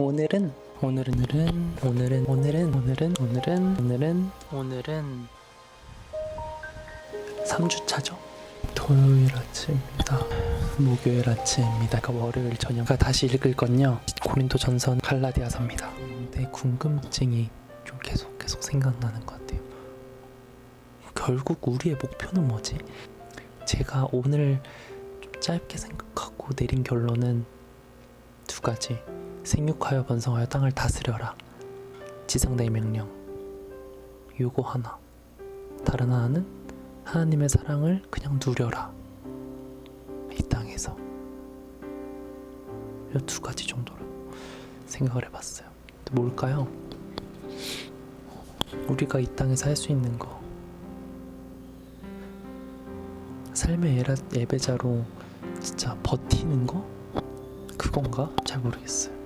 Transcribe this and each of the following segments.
오늘은 오늘은 오늘은 오늘은 오늘은 오늘은 오늘은 오늘은 오늘은 3주차죠? 토요일 아침입니다. 목요일 아침입니다. 그러니까 월요일 저녁. 다시 읽을 건요. 고린도 전선 갈라디아서입니다. 근데 궁금증이 좀 계속 계속 생각나는 것 같아요. 결국 우리의 목표는 뭐지? 제가 오늘 좀 짧게 생각하고 내린 결론은 두 가지 생육하여 번성하여 땅을 다스려라 지상대의 명령 요거 하나 다른 하나는 하나님의 사랑을 그냥 누려라 이 땅에서 이 두 가지 정도로 생각을 해봤어요 뭘까요? 우리가 이 땅에서 할 수 있는 거 삶의 예배자로 진짜 버티는 거? 그건가? 잘 모르겠어요.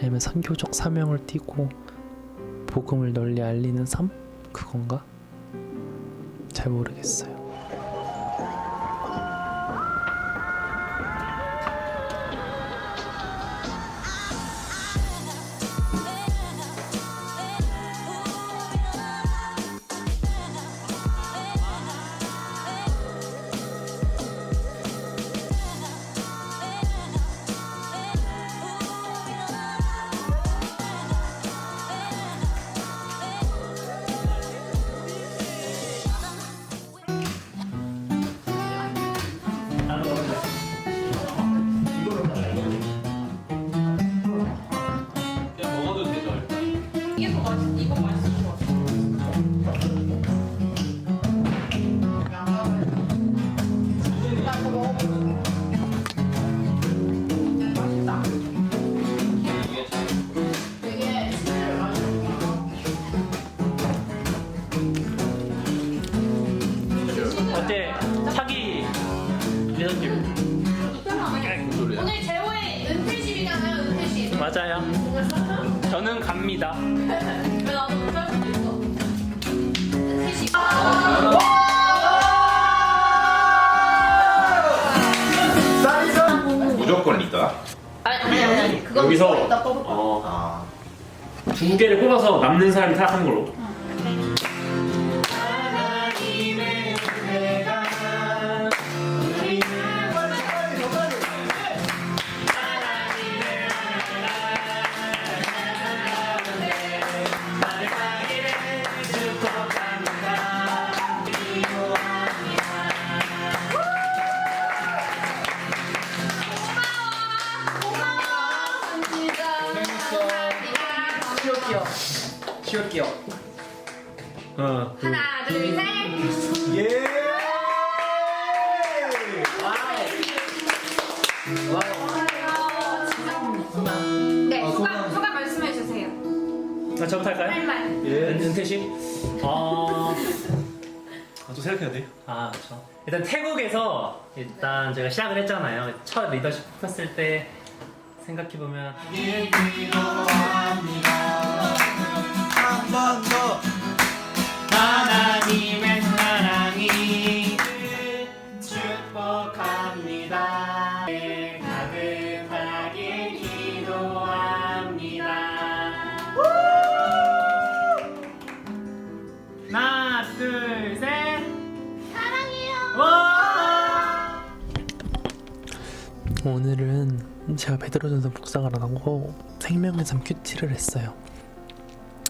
아니면 선교적 사명을 띠고 복음을 널리 알리는 삶? 그건가? 잘 모르겠어요. 나도 있어. 무조건 있다. 아니, 아니, 아니, 아니. 그건 여기서 이따 뽑을 거야. 어, 아, 두 개를 뽑아서 남는 사람이 탈락하는 걸로. 쉬울게요. 어, 그, 하나, 둘, 셋. 예. 네, 소감, 소감 말씀해 주세요. 나 저부터 할까요? 할 말. 은- 은퇴식? 어, 아, 또 생각해야 돼. 아, 그렇죠. 일단 태국에서 일단 제가 시작을 했잖아요. 첫 리더십 했을 때 생각해 보면 하나님의 사랑이 축복합니다. 가득하게 기도합니다. 하나, 둘, 셋. 사랑해요. 오늘은 제가 베드로전서 묵상을 안 하고 생명의 삶 큐티를 했어요.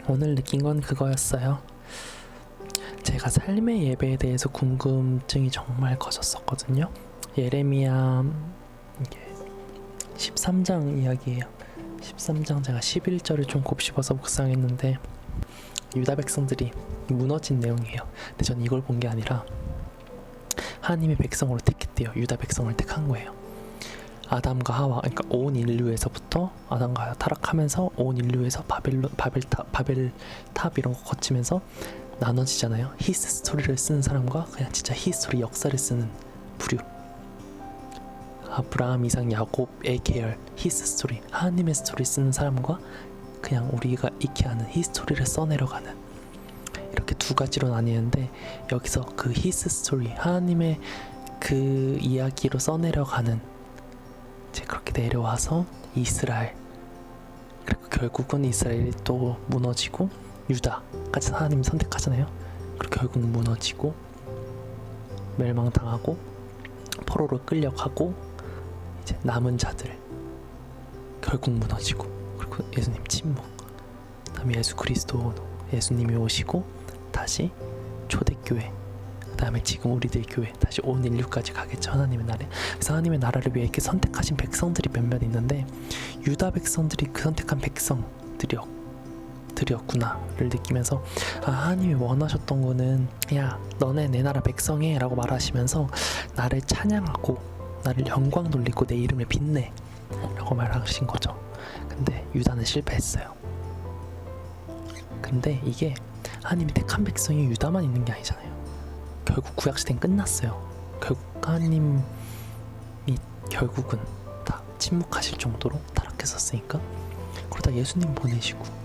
오늘 느낀 건 그거였어요. 제가 삶의 예배에 대해서 궁금증이 정말 커졌었거든요. 예레미야 이게 13장 이야기예요. 13장 제가 11절을 좀 곱씹어서 묵상했는데 유다 백성들이 무너진 내용이에요. 근데 전 이걸 본 게 아니라 하나님의 백성으로 택했대요. 유다 백성을 택한 거예요. 아담과 하와 그러니까 온 인류에서부터 아담과 타락하면서 온 인류에서 바벨론 바벨탑 바벨탑 이런 거 거치면서 나눠지잖아요. 히스 스토리를 쓰는 사람과 그냥 진짜 히스토리 역사를 쓰는 부류. 아브라함, 이상, 야곱의 계열 히스 스토리 하나님의 스토리 쓰는 사람과 그냥 우리가 익히 아는 히스토리를 써내려가는 이렇게 두 가지로 나뉘는데 여기서 그 히스 스토리 하나님의 그 이야기로 써내려가는 이제 그렇게 내려와서 이스라엘 그리고 결국은 이스라엘이 또 무너지고 유다까지 하나님이 선택하잖아요. 그리고 결국 무너지고 멸망당하고 포로로 끌려가고 이제 남은 자들 결국 무너지고 그리고 예수님 침묵 그다음에 예수 그리스도 예수님이 오시고 다시 초대교회 그다음에 지금 우리들 교회 다시 온 인류까지 가겠죠 하나님의 나라에 그래서 하나님의 나라를 위해 이렇게 선택하신 백성들이 몇몇 있는데 유다 백성들이 그 선택한 백성들이었 들이었구나를 느끼면서 아 하나님이 원하셨던 거는 야 너네 내 나라 백성해 라고 말하시면서 나를 찬양하고 나를 영광 돌리고 내 이름을 빛내 라고 말하신 거죠. 근데 유다는 실패했어요. 근데 이게 하나님이 택한 백성이 유다만 있는 게 아니잖아요. 결국 구약 시대는 끝났어요. 결국 하나님이 결국은 다 침묵하실 정도로 타락했었으니까. 그러다 예수님 보내시고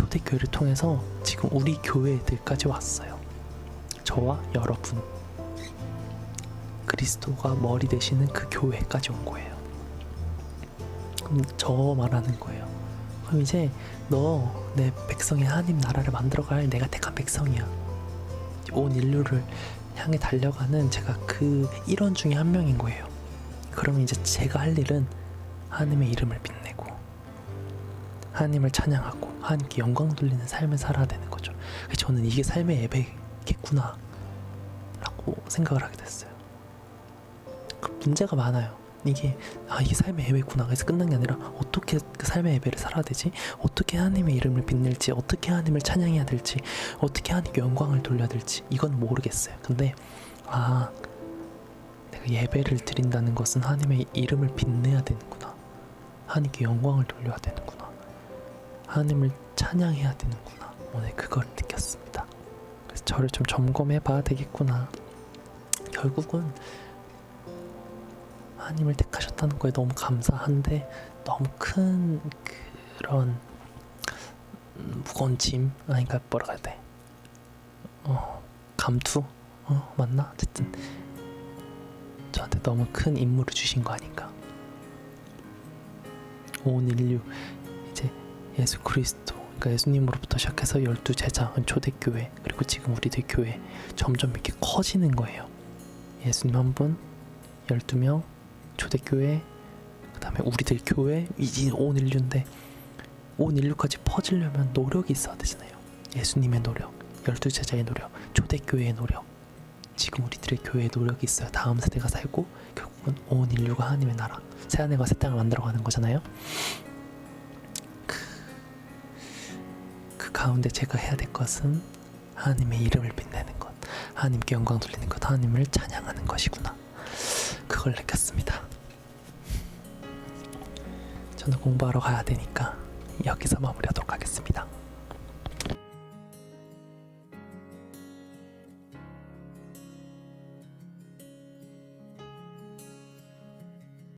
초대교회를 통해서 지금 우리 교회들까지 왔어요. 저와 여러분 그리스도가 머리 되시는 그 교회까지 온 거예요. 그럼 저 말하는 거예요. 그럼 이제 너 내 백성의 하나님 나라를 만들어갈 내가 택한 백성이야. 온 인류를 향해 달려가는 제가 그 일원 중에 한 명인 거예요. 그러면 이제 제가 할 일은 하나님의 이름을 빛내고 하나님을 찬양하고 하나님께 영광 돌리는 삶을 살아야 되는 거죠. 저는 이게 삶의 예배겠구나 라고 생각을 하게 됐어요. 그 문제가 많아요. 이게 아 이게 삶의 예배구나. 그래서 끝난 게 아니라 어떻게 그 삶의 예배를 살아야 되지? 어떻게 하나님의 이름을 빛낼지, 어떻게 하나님을 찬양해야 될지, 어떻게 하나님께 영광을 돌려야 될지 이건 모르겠어요. 근데 아 내가 예배를 드린다는 것은 하나님의 이름을 빛내야 되는구나. 하나님께 영광을 돌려야 되는구나. 하나님을 찬양해야 되는구나. 오늘 그걸 느꼈습니다. 그래서 저를 좀 점검해 봐야 되겠구나. 결국은 하나님을 택하셨다는 거에 너무 감사한데 너무 큰 그런 음, 무거운 짐 아니 그러니까 뭐라 해야 돼? 어 감투 어 맞나? 어쨌든 저한테 너무 큰 임무를 주신 거 아닌가? 온 인류 예수 그리스도 그러니까 예수님으로부터 시작해서 열두 제자 초대교회 그리고 지금 우리들 교회 점점 이렇게 커지는 거예요. 예수님 한 분, 열두 명 초대교회 그 다음에 우리들 교회 이제 온 인류인데 온 인류까지 퍼지려면 노력이 있어야 되잖아요. 예수님의 노력, 열두 제자의 노력, 초대교회의 노력. 지금 우리들의 교회의 노력이 있어요. 다음 세대가 살고 결국은 온 인류가 하나님의 나라, 새 하늘과 새 땅을 만들어가는 거잖아요. 가운데 제가 해야 될 것은 하나님의 이름을 빛내는 것, 하나님께 영광 돌리는 것, 하나님을 찬양하는 것이구나. 그걸 느꼈습니다. 저는 공부하러 가야 되니까 여기서 마무리하도록 하겠습니다.